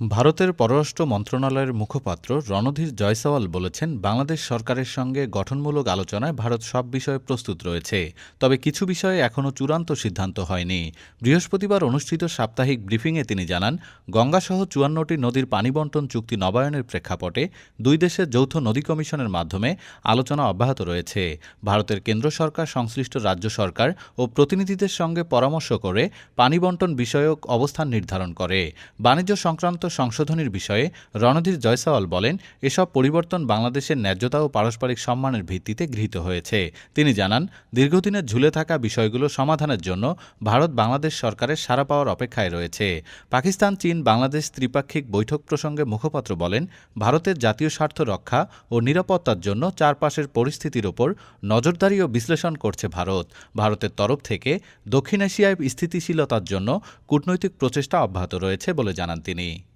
ভারতের পররাষ্ট্র মন্ত্রণালয়ের মুখপাত্র রণধীর জয়সওয়াল বলেছেন, বাংলাদেশ সরকারের সঙ্গে গঠনমূলক আলোচনায় ভারত সব বিষয়ে প্রস্তুত রয়েছে। তবে কিছু বিষয়ে এখনও চূড়ান্ত সিদ্ধান্ত হয়নি। বৃহস্পতিবার অনুষ্ঠিত সাপ্তাহিক ব্রিফিংয়ে তিনি জানান, গঙ্গাসহ চুয়ান্নটি নদীর পানি বন্টন চুক্তি নবায়নের প্রেক্ষাপটে দুই দেশের যৌথ নদী কমিশনের মাধ্যমে আলোচনা অব্যাহত রয়েছে। ভারতের কেন্দ্র সরকার, সংশ্লিষ্ট রাজ্য সরকার ও প্রতিনিধিদের সঙ্গে পরামর্শ করে পানি বন্টন বিষয়ক অবস্থান নির্ধারণ করে। বাণিজ্য সংক্রান্ত সংশোধনীর বিষয়ে রণধীর জয়সওয়াল বলেন, এসব পরিবর্তন বাংলাদেশের ন্যায্যতা ও পারস্পরিক সম্মানের ভিত্তিতে গৃহীত হয়েছে। তিনি জানান, দীর্ঘদিনের ঝুলে থাকা বিষয়গুলো সমাধানের জন্য ভারত বাংলাদেশ সরকারের সাড়া পাওয়ার অপেক্ষায় রয়েছে। পাকিস্তান, চীন, বাংলাদেশ ত্রিপাক্ষিক বৈঠক প্রসঙ্গে মুখপাত্র বলেন, ভারতের জাতীয় স্বার্থ রক্ষা ও নিরাপত্তার জন্য চারপাশের পরিস্থিতির ওপর নজরদারি ও বিশ্লেষণ করছে ভারত। ভারতের তরফ থেকে দক্ষিণ এশিয়ায় স্থিতিশীলতার জন্য কূটনৈতিক প্রচেষ্টা অব্যাহত রয়েছে বলে জানান তিনি।